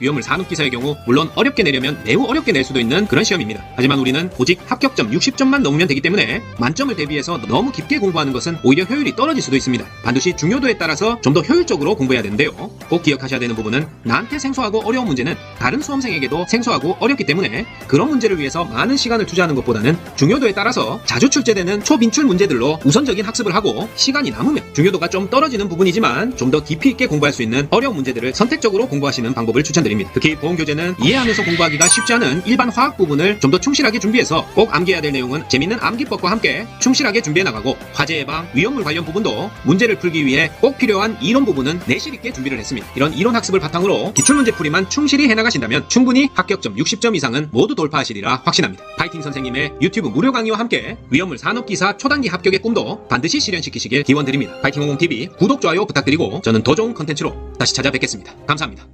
위험물 산업기사의 경우 물론 어렵게 내려면 매우 어렵게 낼 수도 있는 그런 시험입니다. 하지만 우리는 오직 합격점 60점만 넘으면 되기 때문에 만점을 대비해서 너무 깊게 공부하는 것은 오히려 효율이 떨어질 수도 있습니다. 반드시 중요도에 따라서 좀 더 효율적으로 공부해야 되는데요. 꼭 기억하셔야 되는 부분은 나한테 생소하고 어려운 문제는 다른 수험생에게도 생소하고 어렵기 때문에 그런 문제를 위해서 많은 시간을 투자하는 것보다는 중요도에 따라서 자주 출제되는 초빈출 문제들로 우선적인 학습을 하고 시간이 남으면 중요도가 좀 떨어지는 부분이지만 좀 더 깊이 있게 공부할 수 있는 어려운 문제들을 선택적으로 공부하시는 방법을 추천드립니다. 특히 보험 교재는 이해하면서 공부하기가 쉽지 않은 일반 화학 부분을 좀 더 충실하게 준비해서 꼭 암기해야 될 내용은 재밌는 암기법과 함께 충실하게 준비해 나가고 화재 예방, 위험물 관련 부분도 문제를 풀기 위해 꼭 필요한 이론 부분은 내실 있게 준비를 했습니다. 이런 이론 학습을 바탕으로 기출문제 풀이만 충실히 해나가신다면 충분히 합격점 60점 이상은 모두 돌파하시리라 확신합니다. 파이팅 선생님의 유튜브 무료 강의와 함께 위험물 산업기사 초단기 합격의 꿈도 반드시 실현시키시길 기원드립니다. 파이팅 50TV 구독, 좋아요 부탁드리고 저는 더 좋은 컨텐츠로 다시 찾아뵙겠습니다. 감사합니다.